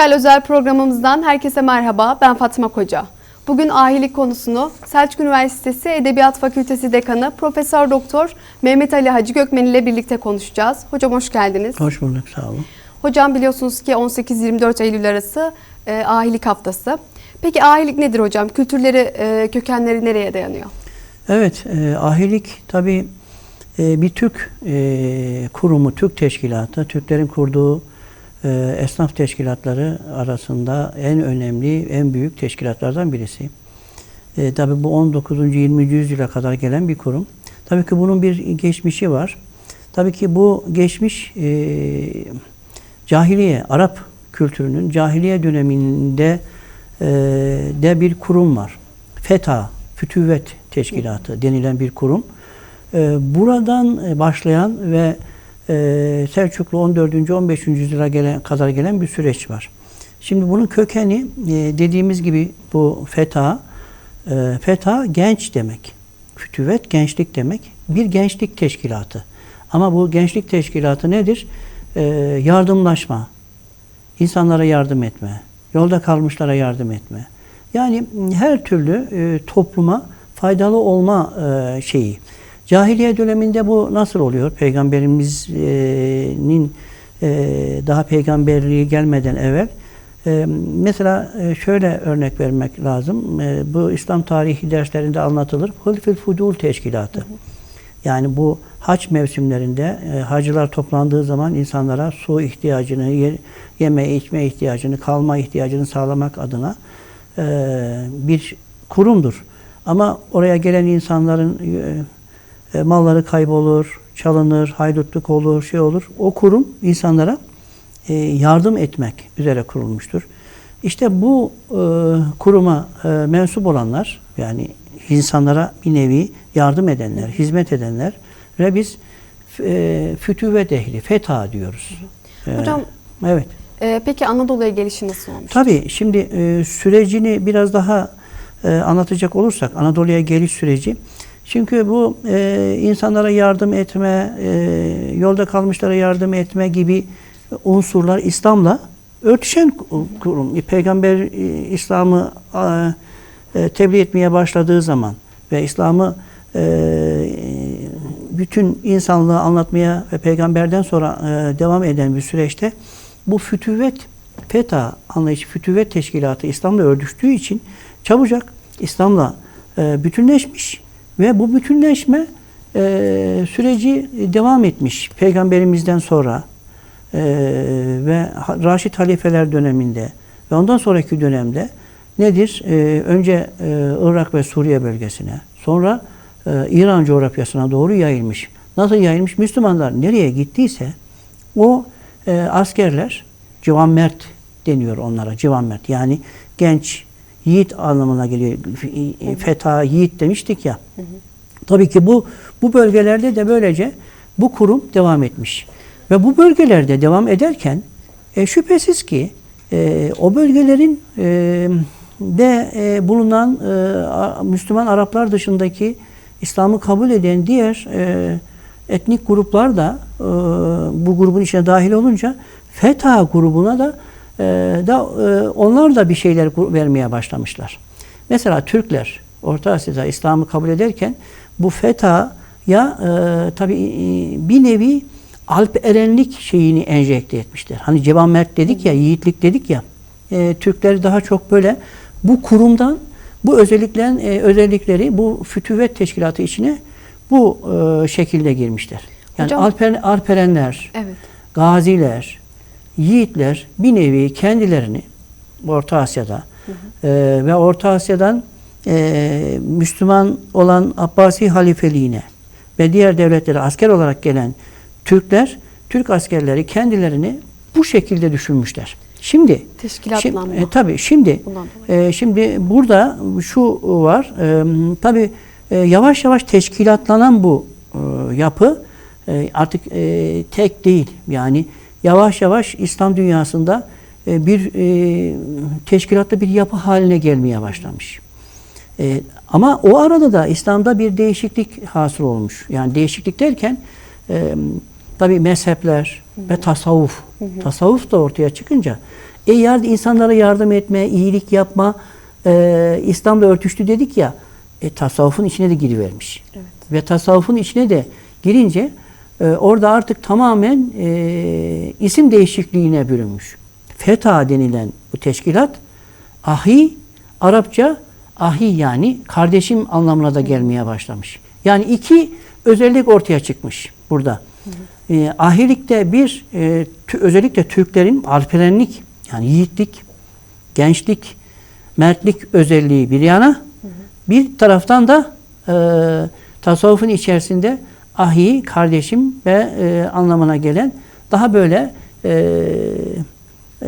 Güncel özel programımızdan herkese merhaba. Ben Fatma Koca. Bugün ahilik konusunu Selçuk Üniversitesi Edebiyat Fakültesi Dekanı Profesör Doktor Mehmet Ali Hacı Gökmen ile birlikte konuşacağız. Hocam hoş geldiniz. Hoş bulduk, sağ olun. Hocam biliyorsunuz ki 18-24 Eylül arası e, ahilik haftası. Peki ahilik nedir hocam? Kültürleri, e, kökenleri nereye dayanıyor? Evet, e, ahilik tabii e, bir Türk e, kurumu, Türk teşkilatı, Türklerin kurduğu e, esnaf teşkilatları arasında en önemli, en büyük teşkilatlardan birisi. E, tabii bu 19. 20. yüzyıla kadar gelen bir kurum. Tabii ki bunun bir geçmişi var. Tabii ki bu geçmiş e, cahiliye, Arap kültürünün cahiliye döneminde e, de bir kurum var. FETA, Fütüvvet Teşkilatı denilen bir kurum. E, buradan başlayan ve e, Selçuklu 14. 15. yüzyıla gelen, kadar gelen bir süreç var. Şimdi bunun kökeni e, dediğimiz gibi bu FETA, e, FETA genç demek. Fütüvvet gençlik demek. Bir gençlik teşkilatı. Ama bu gençlik teşkilatı nedir? E, yardımlaşma, insanlara yardım etme, yolda kalmışlara yardım etme. Yani her türlü e, topluma faydalı olma e, şeyi. Cahiliye döneminde bu nasıl oluyor? Peygamberimizin e, daha peygamberliği gelmeden evvel e, mesela e, şöyle örnek vermek lazım. Bu İslam tarihi derslerinde anlatılır. Hılfil Fudul Teşkilatı. Yani bu haç mevsimlerinde hacılar toplandığı zaman insanlara su ihtiyacını, ye, yeme içme ihtiyacını, kalma ihtiyacını sağlamak adına bir kurumdur. Ama oraya gelen insanların e, malları kaybolur, çalınır, haydutluk olur, şey olur. O kurum insanlara e, yardım etmek üzere kurulmuştur. İşte bu e, kuruma e, mensup olanlar yani insanlara bir nevi yardım edenler, hizmet edenler ve biz e, fütüvet ehli, feta diyoruz. E, Hocam evet. e, peki Anadolu'ya gelişi nasıl olmuş? Tabii şimdi e, sürecini biraz daha e, anlatacak olursak Anadolu'ya geliş süreci. Çünkü bu e, insanlara yardım etme, e, yolda kalmışlara yardım etme gibi unsurlar İslam'la örtüşen kurum. Peygamber e, İslam'ı e, tebliğ etmeye başladığı zaman ve İslam'ı e, bütün insanlığı anlatmaya ve peygamberden sonra e, devam eden bir süreçte bu fütüvet FETA anlayışı, fütüvet teşkilatı İslam'la örtüştüğü için çabucak İslam'la e, bütünleşmiş ve bu bütünleşme e, süreci devam etmiş peygamberimizden sonra e, ve Raşid halifeler döneminde ve ondan sonraki dönemde nedir? E, önce e, Irak ve Suriye bölgesine, sonra e, İran coğrafyasına doğru yayılmış. Nasıl yayılmış? Müslümanlar nereye gittiyse o e, askerler civan mert deniyor onlara. Civan mert yani genç yiğit anlamına geliyor. Feta yiğit demiştik ya. Hı hı. Tabii ki bu bu bölgelerde de böylece bu kurum devam etmiş. Ve bu bölgelerde devam ederken e, şüphesiz ki e, o bölgelerin e, de e, bulunan e, Müslüman Araplar dışındaki İslam'ı kabul eden diğer e, etnik gruplar da e, bu grubun içine dahil olunca FETA grubuna da e, da e, onlar da bir şeyler vermeye başlamışlar. Mesela Türkler Orta Asya'da İslam'ı kabul ederken bu FETA'ya e, tabi bir nevi Alp erenlik şeyini enjekte etmişler. Hani ceban mert dedik ya, yiğitlik dedik ya. E, Türkler daha çok böyle bu kurumdan bu özelliklen e, özellikleri bu fütüvet teşkilatı içine bu e, şekilde girmişler. Yani Hocam, Alper, Alperenler, evet. gaziler, yiğitler bir nevi kendilerini Orta Asya'da hı hı. E, ve Orta Asya'dan e, Müslüman olan Abbasi halifeliğine ve diğer devletlere asker olarak gelen Türkler, Türk askerleri kendilerini bu şekilde düşünmüşler. Şimdi teşkilatlanma. Şimdi, e, tabii şimdi e, şimdi burada şu var. E, tabii e, yavaş yavaş teşkilatlanan bu e, yapı e, artık e, tek değil. Yani yavaş yavaş İslam dünyasında e, bir e, teşkilatlı bir yapı haline gelmeye başlamış. E, ama o arada da İslam'da bir değişiklik hasıl olmuş. Yani değişiklik derken e, tabi mezhepler hı hı. ve tasavvuf. Hı hı. Tasavvuf da ortaya çıkınca E yard insanlara yardım etme, iyilik yapma, e, İslam'la örtüştü dedik ya. E, tasavvufun içine de girivermiş. Evet. Ve tasavvufun içine de girince e, orada artık tamamen e, isim değişikliğine bürünmüş. FETA denilen bu teşkilat ahi, Arapça ahi yani kardeşim anlamına da gelmeye başlamış. Yani iki özellik ortaya çıkmış burada. E, ahilikte bir e, özellikle Türklerin alperenlik yani yiğitlik, gençlik, mertlik özelliği bir yana bir taraftan da e, tasavvufun içerisinde ahi, kardeşim ve e, anlamına gelen daha böyle e,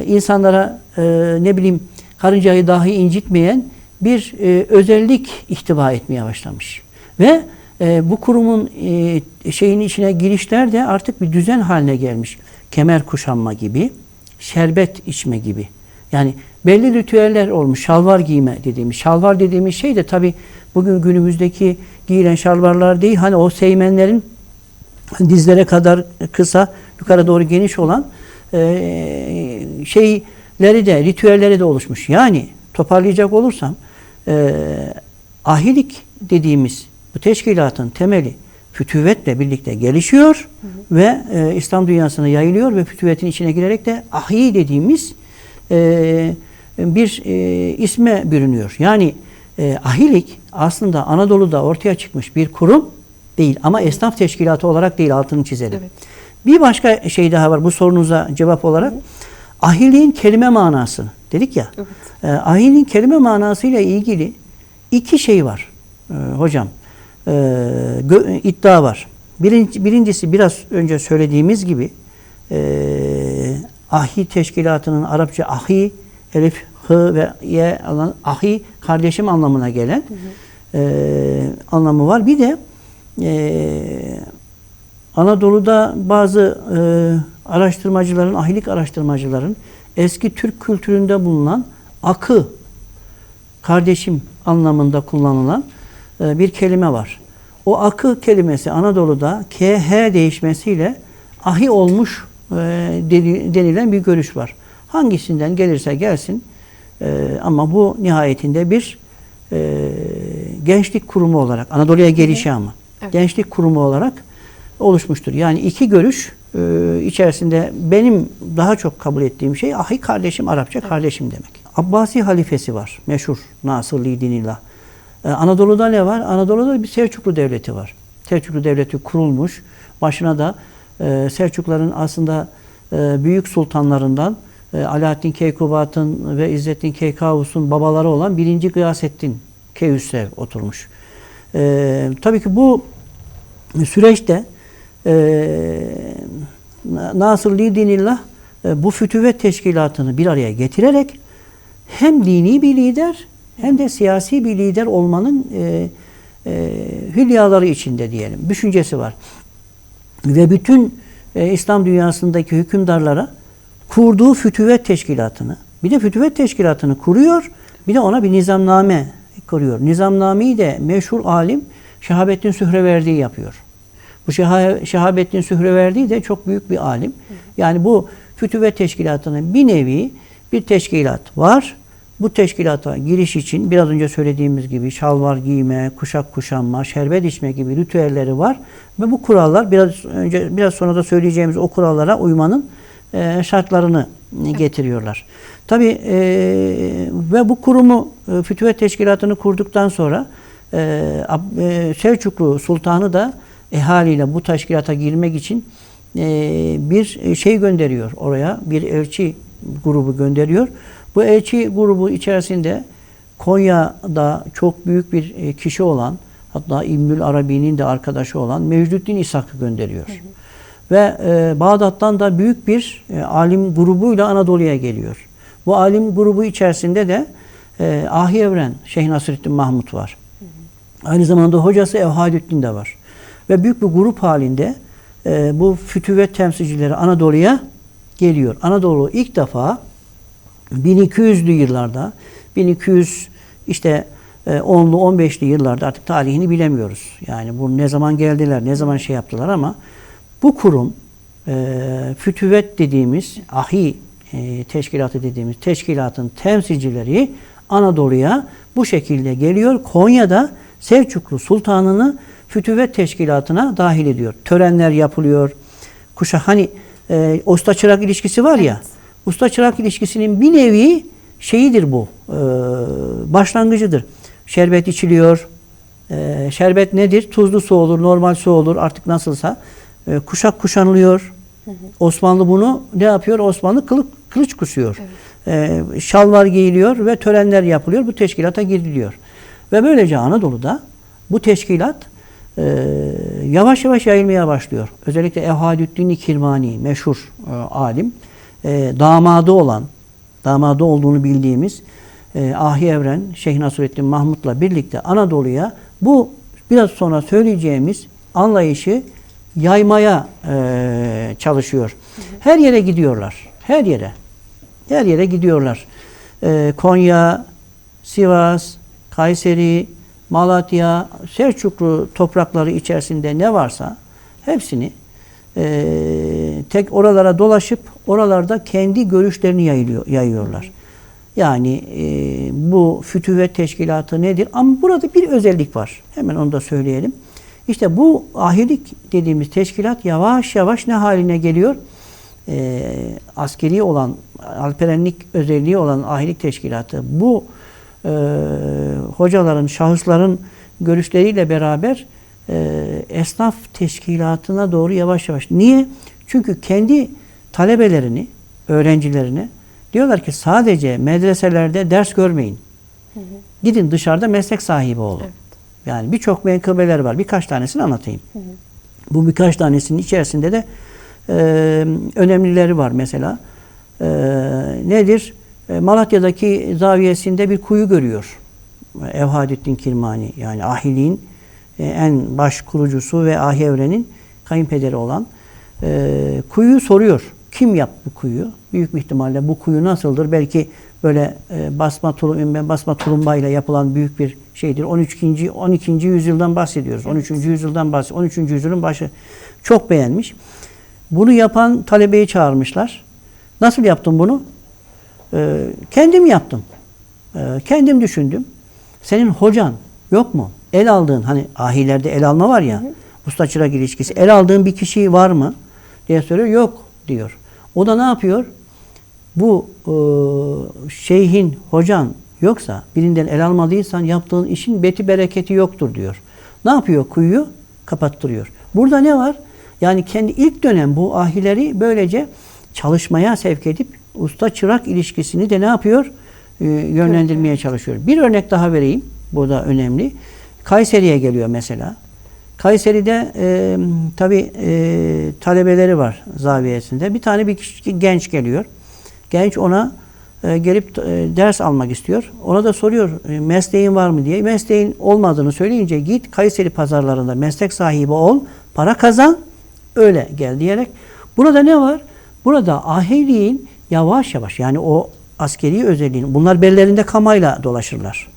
insanlara e, ne bileyim karıncayı dahi incitmeyen bir e, özellik ihtiva etmeye başlamış. Ve e, bu kurumun e, şeyin içine girişler de artık bir düzen haline gelmiş. Kemer kuşanma gibi, şerbet içme gibi. Yani belli ritüeller olmuş. Şalvar giyme dediğimiz. Şalvar dediğimiz şey de tabi bugün günümüzdeki giyilen şalvarlar değil. Hani o seymenlerin dizlere kadar kısa, yukarı doğru geniş olan e, şeyleri de, ritüelleri de oluşmuş. Yani toparlayacak olursam e, ahilik dediğimiz bu teşkilatın temeli fütüvetle birlikte gelişiyor ve e, İslam dünyasına yayılıyor ve fütüvetin içine girerek de ahi dediğimiz e, bir e, isme bürünüyor. Yani e, ahilik aslında Anadolu'da ortaya çıkmış bir kurum değil ama esnaf teşkilatı olarak değil altını çizelim. Evet. Bir başka şey daha var bu sorunuza cevap olarak. Ahiliğin kelime manası dedik ya. Evet. E, ahiliğin kelime manasıyla ilgili iki şey var e, hocam. E, iddia var. Birinci, birincisi biraz önce söylediğimiz gibi e, ahi teşkilatının Arapça ahi, elif, hı ve ye alan ahi kardeşim anlamına gelen e, anlamı var. Bir de e, Anadolu'da bazı e, araştırmacıların, ahilik araştırmacıların eski Türk kültüründe bulunan akı, kardeşim anlamında kullanılan e, bir kelime var. O akı kelimesi Anadolu'da KH değişmesiyle ahi olmuş denilen bir görüş var. Hangisinden gelirse gelsin e, ama bu nihayetinde bir e, gençlik kurumu olarak, Anadolu'ya gelişi ama Evet. gençlik kurumu olarak oluşmuştur. Yani iki görüş e, içerisinde benim daha çok kabul ettiğim şey ahi kardeşim Arapça kardeşim demek. Abbasi halifesi var. Meşhur Nasırlı Dinillah. Anadolu'da ne var? Anadolu'da bir Selçuklu devleti var. Selçuklu devleti kurulmuş. Başına da e, Selçukların aslında büyük sultanlarından e, Alaaddin Keykubat'ın ve İzzettin Keykavus'un babaları olan 1. Gıyasettin Keyhüsrev oturmuş. E, tabii ki bu süreçte e, Nasır Dinillah e, bu fütüvet teşkilatını bir araya getirerek hem dini bir lider hem de siyasi bir lider olmanın e, e, hülyaları içinde diyelim. Düşüncesi var. Ve bütün e, İslam dünyasındaki hükümdarlara kurduğu fütüvet teşkilatını, bir de fütüvet teşkilatını kuruyor, bir de ona bir nizamname kuruyor. Nizamnameyi de meşhur alim Şehabettin Sühreverdi yapıyor. Bu Şeha- Şehabettin Sühreverdi de çok büyük bir alim. Yani bu fütüvet teşkilatının bir nevi bir teşkilat var. Bu teşkilata giriş için biraz önce söylediğimiz gibi şalvar giyme, kuşak kuşanma, şerbet içme gibi ritüelleri var. Ve bu kurallar biraz önce biraz sonra da söyleyeceğimiz o kurallara uymanın e, şartlarını getiriyorlar. Tabi ve bu kurumu e, Fütüvet Teşkilatı'nı kurduktan sonra e, e, Selçuklu Sultanı da ehaliyle bu teşkilata girmek için e, bir şey gönderiyor oraya. Bir elçi grubu gönderiyor. Bu elçi grubu içerisinde Konya'da çok büyük bir e, kişi olan hatta İbnül Arabi'nin de arkadaşı olan Mecdüddin İshak'ı gönderiyor. Ve e, Bağdat'tan da büyük bir e, alim grubuyla Anadolu'ya geliyor. Bu alim grubu içerisinde de e, Ahi Evren, Şeyh Nasrettin Mahmut var. Aynı zamanda hocası Evhadüddin de var. Ve büyük bir grup halinde e, bu fütüvet temsilcileri Anadolu'ya geliyor. Anadolu ilk defa 1200'lü yıllarda 1200 işte e, 10'lu 15'li yıllarda artık tarihini bilemiyoruz. Yani bu ne zaman geldiler, ne zaman şey yaptılar ama bu kurum e, fütüvet dediğimiz ahi e, Teşkilatı dediğimiz teşkilatın temsilcileri Anadolu'ya bu şekilde geliyor. Konya'da Selçuklu Sultanını Fütüvet Teşkilatı'na dahil ediyor. Törenler yapılıyor. Kuşa hani e, usta çırak ilişkisi var ya. Evet. Usta çırak ilişkisinin bir nevi şeyidir bu. e, başlangıcıdır. Şerbet içiliyor. E, şerbet nedir? Tuzlu su olur, normal su olur artık nasılsa. E, kuşak kuşanılıyor. Osmanlı bunu ne yapıyor? Osmanlı kılıç, kılıç kusuyor. E, şalvar giyiliyor ve törenler yapılıyor. Bu teşkilata giriliyor. Ve böylece Anadolu'da bu teşkilat e, yavaş yavaş yayılmaya başlıyor. Özellikle Ehadüddin Kirmani meşhur e, alim e, damadı olan damadı olduğunu bildiğimiz e, Ahi Evren Şeyh Nasrettin Mahmut'la birlikte Anadolu'ya bu biraz sonra söyleyeceğimiz anlayışı yaymaya e, çalışıyor. Her yere gidiyorlar. Her yere. Her yere gidiyorlar. E, Konya, Sivas, Kayseri, Malatya, Selçuklu toprakları içerisinde ne varsa hepsini e, tek oralara dolaşıp oralarda kendi görüşlerini yayılıyor, yayıyorlar. Yani e, bu fütüvet teşkilatı nedir? Ama burada bir özellik var. Hemen onu da söyleyelim. İşte bu ahilik dediğimiz teşkilat yavaş yavaş ne haline geliyor? E, askeri olan, alperenlik özelliği olan ahilik teşkilatı bu e, hocaların, şahısların görüşleriyle beraber e, esnaf teşkilatına doğru yavaş yavaş. Niye? Çünkü kendi talebelerini, öğrencilerini diyorlar ki sadece medreselerde ders görmeyin. Gidin dışarıda meslek sahibi olun. Yani birçok menkıbeler var. Birkaç tanesini anlatayım. Bu birkaç tanesinin içerisinde de e, önemlileri var mesela. E, nedir? E, Malatya'daki zaviyesinde bir kuyu görüyor. Evhadettin Kirmani yani ahiliğin e, en baş kurucusu ve ahi evrenin kayınpederi olan e, kuyuyu soruyor. Kim yaptı bu kuyu? Büyük bir ihtimalle bu kuyu nasıldır? Belki böyle e, basma tulum, basma tulumbayla yapılan büyük bir şeydir. 13. 12. yüzyıldan bahsediyoruz. 13. yüzyıldan bahsediyoruz. 13. yüzyılın başı. Çok beğenmiş. Bunu yapan talebeyi çağırmışlar. Nasıl yaptın bunu? Ee, kendim yaptım. Ee, kendim düşündüm. Senin hocan yok mu? El aldığın hani ahilerde el alma var ya. Usta çırak ilişkisi. El aldığın bir kişi var mı? diye soruyor. Yok diyor. O da ne yapıyor? Bu e, şeyhin, hocan yoksa birinden el almadıysan yaptığın işin beti bereketi yoktur diyor. Ne yapıyor? Kuyuyu kapattırıyor. Burada ne var? Yani kendi ilk dönem bu ahileri böylece çalışmaya sevk edip usta çırak ilişkisini de ne yapıyor? Ee, yönlendirmeye çalışıyor. Bir örnek daha vereyim. Bu da önemli. Kayseri'ye geliyor mesela. Kayseri'de e, tabi e, talebeleri var zaviyesinde. Bir tane bir kişi, genç geliyor. Genç ona e, gelip e, ders almak istiyor. Ona da soruyor e, mesleğin var mı diye. Mesleğin olmadığını söyleyince git Kayseri pazarlarında meslek sahibi ol, para kazan, öyle gel diyerek. Burada ne var? Burada ahiliğin yavaş yavaş yani o askeri özelliğini bunlar bellerinde kamayla dolaşırlar.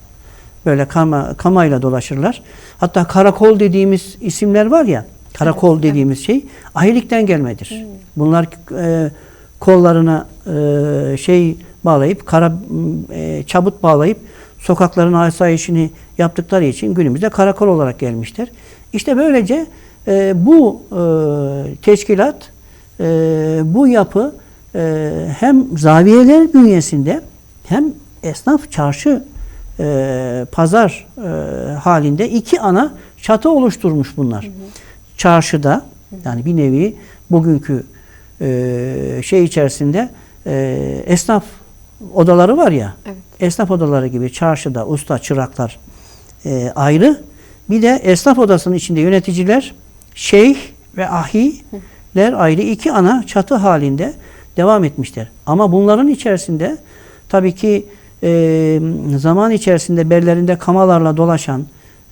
Böyle kama, kamayla dolaşırlar. Hatta karakol dediğimiz isimler var ya, karakol dediğimiz şey ahilikten gelmedir. Bunlar e, kollarına e, şey bağlayıp, kara e, çabut bağlayıp sokakların asayişini yaptıkları için günümüzde karakol olarak gelmişler. İşte böylece e, bu e, teşkilat, e, bu yapı e, hem zaviyeler bünyesinde hem esnaf çarşı e, pazar e, halinde iki ana çatı oluşturmuş bunlar. Çarşıda yani bir nevi bugünkü e, şey içerisinde e, esnaf odaları var ya Evet. esnaf odaları gibi çarşıda usta çıraklar e, ayrı bir de esnaf odasının içinde yöneticiler şeyh ve ahiler ayrı iki ana çatı halinde devam etmişler. Ama bunların içerisinde tabii ki e, zaman içerisinde bellerinde kamalarla dolaşan,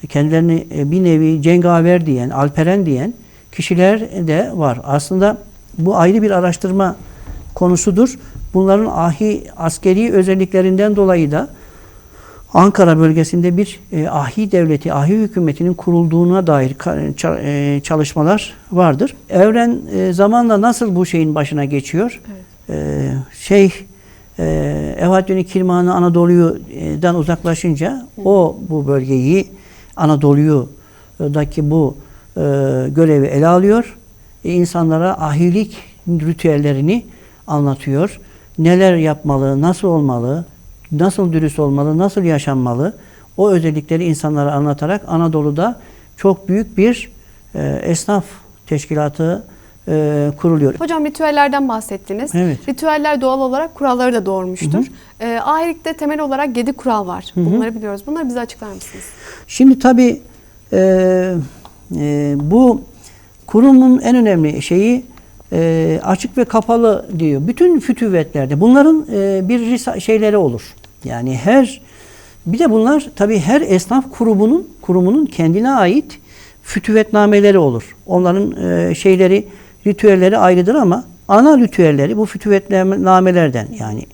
kendilerini e, bir nevi cengaver diyen, alperen diyen kişiler de var. Aslında bu ayrı bir araştırma konusudur. Bunların ahi askeri özelliklerinden dolayı da Ankara bölgesinde bir e, ahi devleti, ahi hükümetinin kurulduğuna dair ça- e, çalışmalar vardır. Evren e, zamanla nasıl bu şeyin başına geçiyor? e, şey e, Kirmanı Anadolu'dan uzaklaşınca o bu bölgeyi Anadolu'daki bu e, görevi ele alıyor. E, insanlara ahilik ritüellerini anlatıyor. Neler yapmalı, nasıl olmalı, nasıl dürüst olmalı, nasıl yaşanmalı o özellikleri insanlara anlatarak Anadolu'da çok büyük bir e, esnaf teşkilatı e, kuruluyor. Hocam ritüellerden bahsettiniz. Evet. Ritüeller doğal olarak kuralları da doğurmuştur. Ee, ahilikte temel olarak 7 kural var. Bunları biliyoruz. Bunları bize açıklar mısınız? Şimdi tabii e, e, bu kurumun en önemli şeyi e, açık ve kapalı diyor. Bütün fütüvetlerde bunların e, bir şeyleri olur. Yani her bir de bunlar tabii her esnaf kurumunun kurumunun kendine ait fütüvetnameleri olur. Onların e, şeyleri ritüelleri ayrıdır ama ana ritüelleri bu fütüvetnamelerden yani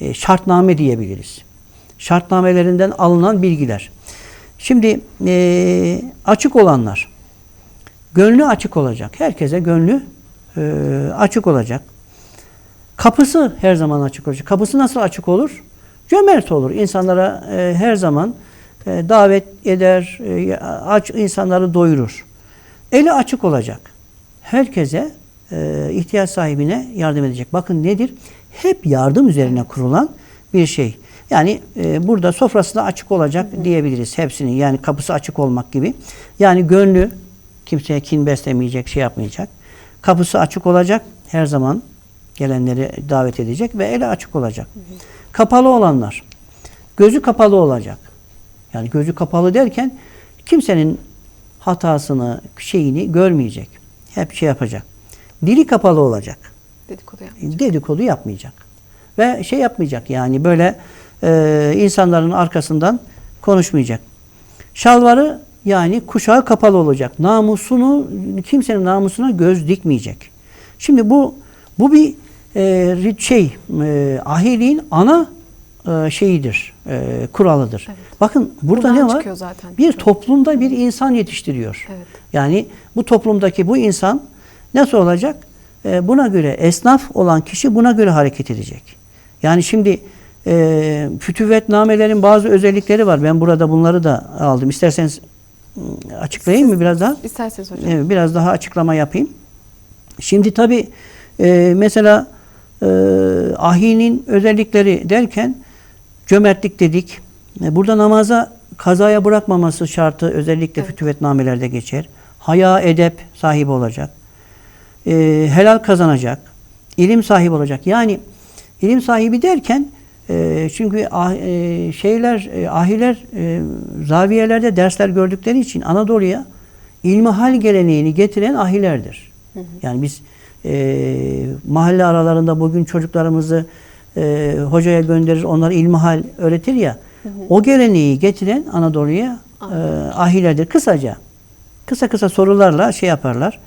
e, şartname diyebiliriz. Şartnamelerinden alınan bilgiler. Şimdi e, açık olanlar, gönlü açık olacak. Herkese gönlü e, açık olacak. Kapısı her zaman açık olacak. Kapısı nasıl açık olur? Cömert olur. İnsanlara e, her zaman e, davet eder, e, aç insanları doyurur. Eli açık olacak. Herkese e, ihtiyaç sahibine yardım edecek. Bakın nedir? Hep yardım üzerine kurulan bir şey. Yani e, burada sofrası da açık olacak diyebiliriz hepsinin. Yani kapısı açık olmak gibi. Yani gönlü kimseye kin beslemeyecek, şey yapmayacak. Kapısı açık olacak. Her zaman gelenleri davet edecek ve eli açık olacak. Kapalı olanlar gözü kapalı olacak. Yani gözü kapalı derken kimsenin hatasını, şeyini görmeyecek. Hep şey yapacak. Dili kapalı olacak. Dedikodu yapmayacağız. Dedikodu yapmayacak. Ve şey yapmayacak yani böyle e, insanların arkasından konuşmayacak. Şalvarı yani kuşağı kapalı olacak. Namusunu kimsenin namusuna göz dikmeyecek. Şimdi bu bu bir e, şey e, ahiliğin ana e, şeyidir, e, kuralıdır. Evet. Bakın burada Buradan ne var? zaten. Bir toplumda bir insan yetiştiriyor. Evet. Yani bu toplumdaki bu insan nasıl olacak? E, buna göre esnaf olan kişi buna göre hareket edecek. Yani şimdi e, fütüvetnamelerin bazı özellikleri var. Ben burada bunları da aldım. İsterseniz ım, açıklayayım mı biraz daha? İsterseniz hocam. Evet, biraz daha açıklama yapayım. Şimdi tabi mesela e, ahinin özellikleri derken cömertlik dedik. E, burada namaza kazaya bırakmaması şartı özellikle Evet. fütüvetnamelerde geçer. Haya edep sahibi olacak. E, helal kazanacak. ilim sahibi olacak. Yani ilim sahibi derken e, çünkü ah, e, şeyler e, ahiler e, zaviyelerde dersler gördükleri için Anadolu'ya ilmihal geleneğini getiren ahilerdir. Yani biz e, mahalle aralarında bugün çocuklarımızı e, hocaya gönderir, onlara ilmihal öğretir ya. O geleneği getiren Anadolu'ya e, ahilerdir. Kısaca, kısa kısa sorularla şey yaparlar.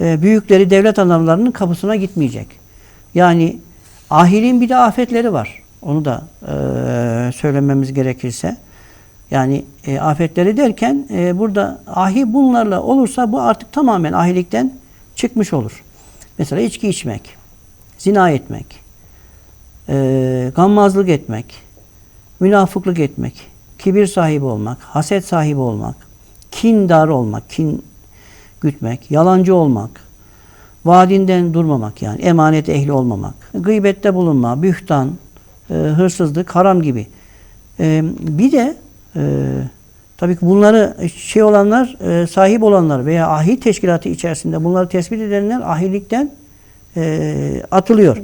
E, büyükleri devlet adamlarının kapısına gitmeyecek. Yani ahilin bir de afetleri var. Onu da e, söylememiz gerekirse. Yani e, afetleri derken e, burada ahi bunlarla olursa bu artık tamamen ahilikten çıkmış olur. Mesela içki içmek, zina etmek, e, gammazlık etmek, münafıklık etmek, kibir sahibi olmak, haset sahibi olmak, kindar olmak, kin gütmek, yalancı olmak, vaadinden durmamak yani emanet ehli olmamak, gıybette bulunma, bühtan, e, hırsızlık, haram gibi. E, bir de e, tabii ki bunları şey olanlar, e, sahip olanlar veya ahil teşkilatı içerisinde bunları tespit edenler ahillikten e, atılıyor.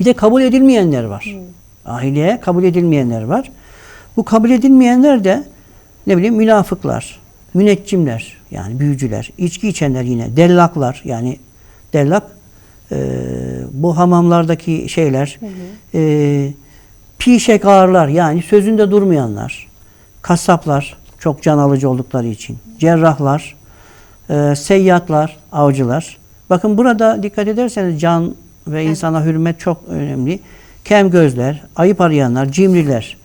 Bir de kabul edilmeyenler var. Ahiliye kabul edilmeyenler var. Bu kabul edilmeyenler de ne bileyim münafıklar, müneccimler yani büyücüler, içki içenler yine, dellaklar yani dellak e, bu hamamlardaki şeyler, e, pişekarlar yani sözünde durmayanlar, kasaplar çok can alıcı oldukları için, cerrahlar, e, seyyatlar, avcılar. Bakın burada dikkat ederseniz can ve insana hürmet çok önemli. Kem gözler, ayıp arayanlar, cimriler,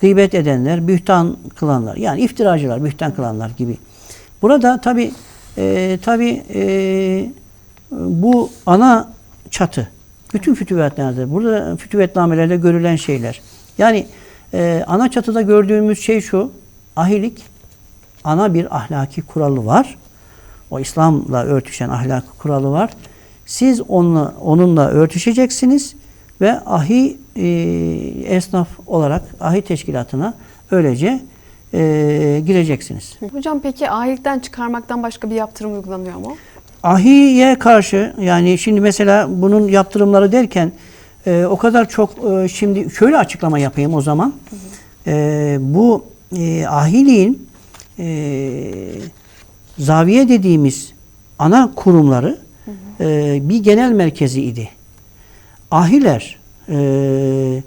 gıybet edenler, bühtan kılanlar. Yani iftiracılar, bühtan kılanlar gibi. Burada tabi e, tabi e, bu ana çatı Bütün fütüvetlerde, burada fütüvetnamelerde görülen şeyler. Yani e, ana çatıda gördüğümüz şey şu, ahilik ana bir ahlaki kuralı var. O İslam'la örtüşen ahlaki kuralı var. Siz onunla, onunla örtüşeceksiniz ve ahi e, esnaf olarak ahi teşkilatına öylece e, gireceksiniz. Hocam peki ahilikten çıkarmaktan başka bir yaptırım uygulanıyor mu? Ahiye karşı yani şimdi mesela bunun yaptırımları derken e, o kadar çok e, şimdi şöyle açıklama yapayım o zaman. E, bu e, ahiliğin e, zaviye dediğimiz ana kurumları e, bir genel merkezi idi. Ahiler e,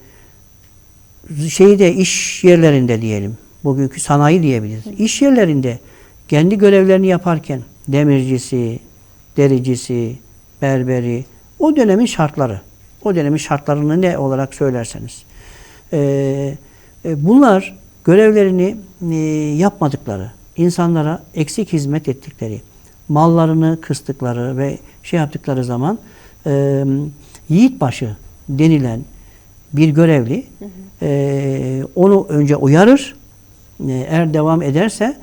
şeyde iş yerlerinde diyelim. Bugünkü sanayi diyebiliriz. İş yerlerinde kendi görevlerini yaparken demircisi, dericisi, berberi o dönemin şartları. O dönemin şartlarını ne olarak söylerseniz. Ee, e, bunlar görevlerini e, yapmadıkları, insanlara eksik hizmet ettikleri, mallarını kıstıkları ve şey yaptıkları zaman e, yiğitbaşı denilen bir görevli e, onu önce uyarır. E, eğer devam ederse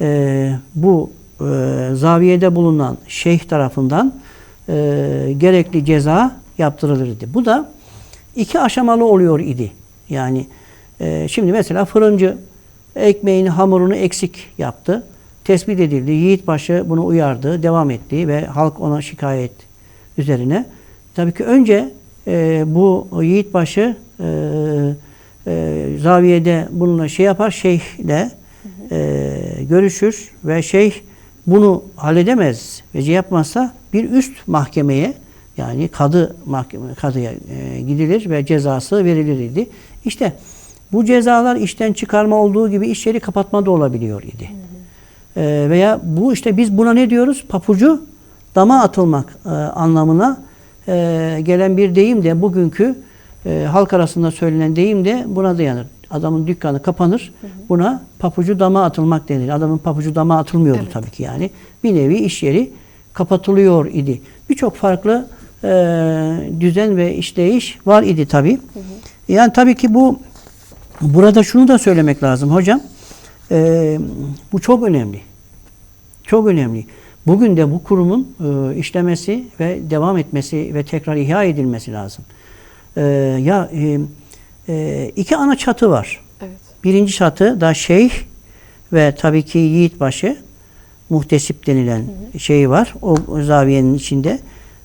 e, bu e, zaviyede bulunan şeyh tarafından e, gerekli ceza yaptırılır idi. Bu da iki aşamalı oluyor idi. Yani e, şimdi mesela fırıncı ekmeğin hamurunu eksik yaptı. Tespit edildi. Yiğitbaşı bunu uyardı. Devam etti ve halk ona şikayet üzerine. Tabii ki önce e, bu yiğitbaşı e, e, zaviyede bununla şey yapar, şeyhle e, görüşür ve şeyh bunu halledemez ve şey yapmazsa bir üst mahkemeye yani kadı mahkeme kadıya e, gidilir ve cezası verilir idi. İşte bu cezalar işten çıkarma olduğu gibi iş yeri kapatma da olabiliyor idi. E, veya bu işte biz buna ne diyoruz? Papucu dama atılmak e, anlamına e, gelen bir deyim de bugünkü e, halk arasında söylenen deyim de buna dayanır. Adamın dükkanı kapanır. Buna papucu dama atılmak denir. Adamın papucu dama atılmıyordu Evet. tabii ki yani. Bir nevi iş yeri kapatılıyor idi. Birçok farklı e, düzen ve işleyiş var idi tabii. Yani tabii ki bu burada şunu da söylemek lazım hocam. E, bu çok önemli. Çok önemli. Bugün de bu kurumun e, işlemesi ve devam etmesi ve tekrar ihya edilmesi lazım. E, ya e, e, iki ana çatı var. Evet. Birinci çatı da şeyh ve tabii ki yiğitbaşı muhtesip denilen şey var. O zaviyenin içinde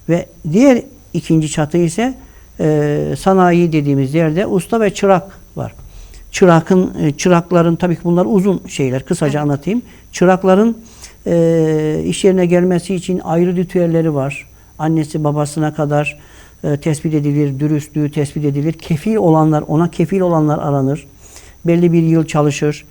ve diğer ikinci çatı ise e, sanayi dediğimiz yerde usta ve çırak var. Çırakın e, çırakların tabii ki bunlar uzun şeyler. Kısaca anlatayım. Çırakların e, iş yerine gelmesi için ayrı ritüelleri var. Annesi babasına kadar e, tespit edilir, dürüstlüğü tespit edilir. Kefil olanlar, ona kefil olanlar aranır. Belli bir yıl çalışır.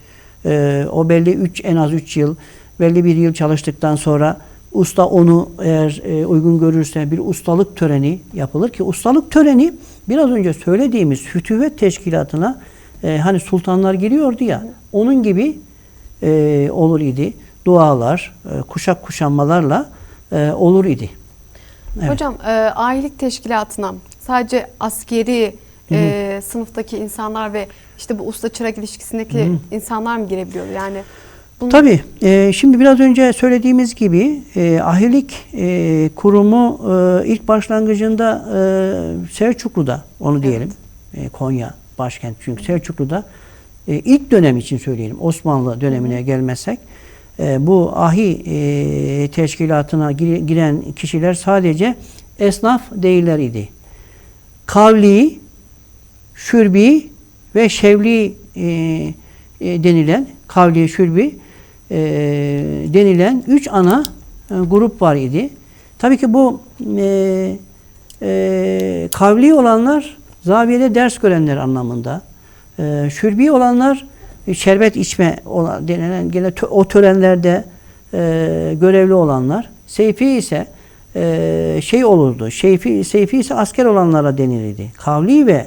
E, o belli üç en az 3 yıl belli bir yıl çalıştıktan sonra usta onu eğer e, uygun görürse bir ustalık töreni yapılır ki ustalık töreni biraz önce söylediğimiz fütüvet teşkilatına e, hani sultanlar giriyordu ya onun gibi e, olur idi. Dualar, e, kuşak kuşanmalarla e, olur idi. Evet. Hocam e, ahilik teşkilatına sadece askeri e, sınıftaki insanlar ve işte bu usta çırak ilişkisindeki insanlar mı girebiliyor? Yani bunun Tabii. e, şimdi biraz önce söylediğimiz gibi e, ahilik e, kurumu e, ilk başlangıcında e, Selçuklu'da onu diyelim. E, Konya başkent çünkü Selçuklu'da e, ilk dönem için söyleyelim Osmanlı dönemine gelmezsek e, bu ahi e, teşkilatına gir- giren kişiler sadece esnaf değiller idi. Kavli, şürbi ve şevli e, e, denilen kavli, şürbi e, denilen üç ana e, grup var idi. Tabii ki bu e, e, kavli olanlar zaviyede ders görenler anlamında. E, şürbi olanlar e, şerbet içme denilen gene o törenlerde e, görevli olanlar. Seyfi ise e, şey olurdu. Seyfi, seyfi ise asker olanlara denilirdi. Kavli ve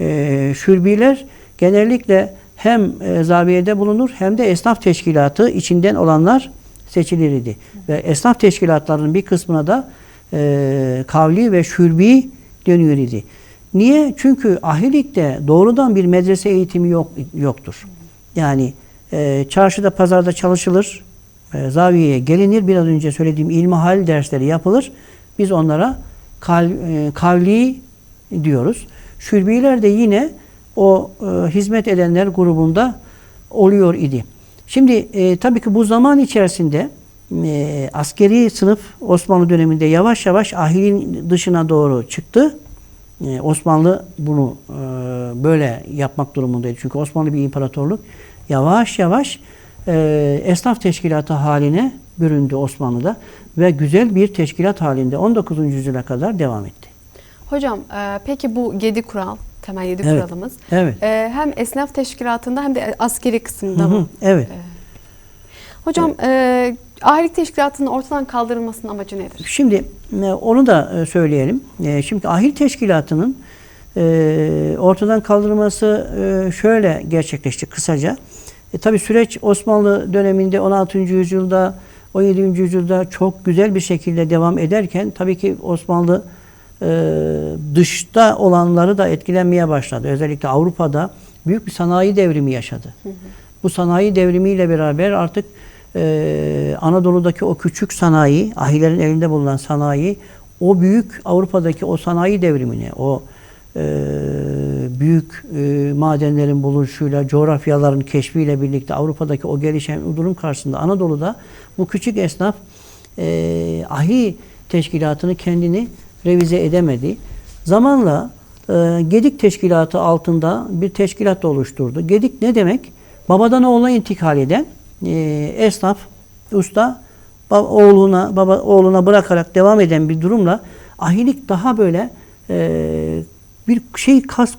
e, şürbiler genellikle hem e, zaviyede bulunur hem de esnaf teşkilatı içinden olanlar seçilirdi. Ve esnaf teşkilatlarının bir kısmına da e, kavli ve şürbi dönüyor idi. Niye? Çünkü ahilikte doğrudan bir medrese eğitimi yok yoktur. Yani e, çarşıda pazarda çalışılır, e, zaviyeye gelinir. Biraz önce söylediğim ilmihal dersleri yapılır. Biz onlara kal, e, kavli diyoruz. Şürbiler de yine o e, hizmet edenler grubunda oluyor idi. Şimdi e, tabii ki bu zaman içerisinde e, askeri sınıf Osmanlı döneminde yavaş yavaş ahilin dışına doğru çıktı. E, Osmanlı bunu e, böyle yapmak durumundaydı. Çünkü Osmanlı bir imparatorluk. Yavaş yavaş e, esnaf teşkilatı haline büründü Osmanlı'da ve güzel bir teşkilat halinde 19. yüzyıla kadar devam etti. Hocam e, peki bu yedi kural, temel yedi Evet, kuralımız evet. e, hem esnaf teşkilatında hem de askeri Hı hı, mı? evet. Hocam e, ahilik teşkilatının ortadan kaldırılmasının amacı nedir? Şimdi e, onu da e, söyleyelim. E, Şimdi ahil teşkilatının ortadan kaldırılması şöyle gerçekleşti kısaca. E, tabii süreç Osmanlı döneminde 16. yüzyılda 17. yüzyılda çok güzel bir şekilde devam ederken tabii ki Osmanlı e, dışta olanları da etkilenmeye başladı. Özellikle Avrupa'da büyük bir sanayi devrimi yaşadı. Bu sanayi devrimiyle beraber artık e, Anadolu'daki o küçük sanayi, ahilerin elinde bulunan sanayi, o büyük Avrupa'daki o sanayi devrimini, o e, büyük e, madenlerin bulunuşuyla, coğrafyaların keşfiyle birlikte Avrupa'daki o gelişen durum karşısında Anadolu'da bu küçük esnaf e, ahi teşkilatını kendini revize edemedi. Zamanla e, Gedik teşkilatı altında bir teşkilat da oluşturdu. Gedik ne demek? Babadan oğula intikal eden e, esnaf, usta ba- oğluna, baba oğluna bırakarak devam eden bir durumla ahilik daha böyle e, bir şey kas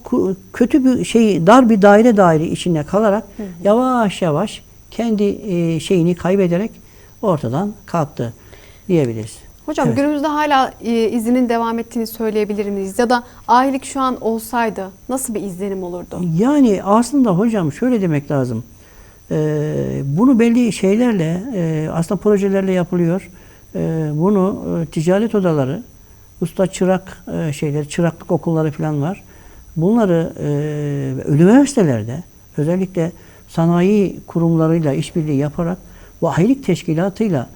kötü bir şey dar bir daire daire içinde kalarak yavaş yavaş kendi e, şeyini kaybederek ortadan kalktı diyebiliriz. Hocam Evet. günümüzde hala e, izinin devam ettiğini söyleyebilir miyiz? Ya da ahilik şu an olsaydı nasıl bir izlenim olurdu? Yani aslında hocam şöyle demek lazım. Ee, bunu belli şeylerle, e, aslında projelerle yapılıyor. Ee, bunu e, ticaret odaları, usta çırak e, şeyler, çıraklık okulları falan var. Bunları üniversitelerde özellikle sanayi kurumlarıyla işbirliği yaparak bu ahilik teşkilatıyla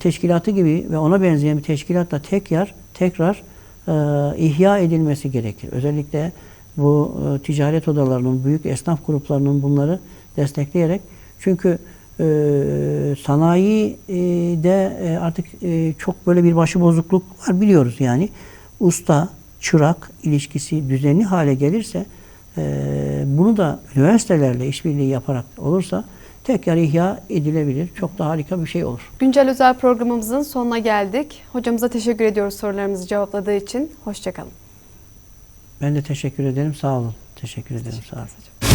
teşkilatı gibi ve ona benzeyen bir teşkilatla tekrar tekrar ihya edilmesi gerekir. Özellikle bu ticaret odalarının, büyük esnaf gruplarının bunları destekleyerek çünkü e, sanayide e, artık e, çok böyle bir başıbozukluk var biliyoruz yani. Usta, çırak ilişkisi düzenli hale gelirse e, bunu da üniversitelerle işbirliği yaparak olursa tekrar ihya edilebilir. Çok da harika bir şey olur. Güncel özel programımızın sonuna geldik. Hocamıza teşekkür ediyoruz sorularımızı cevapladığı için. Hoşçakalın. Ben de teşekkür ederim. Sağ olun. Teşekkür ederim. Sağ olun.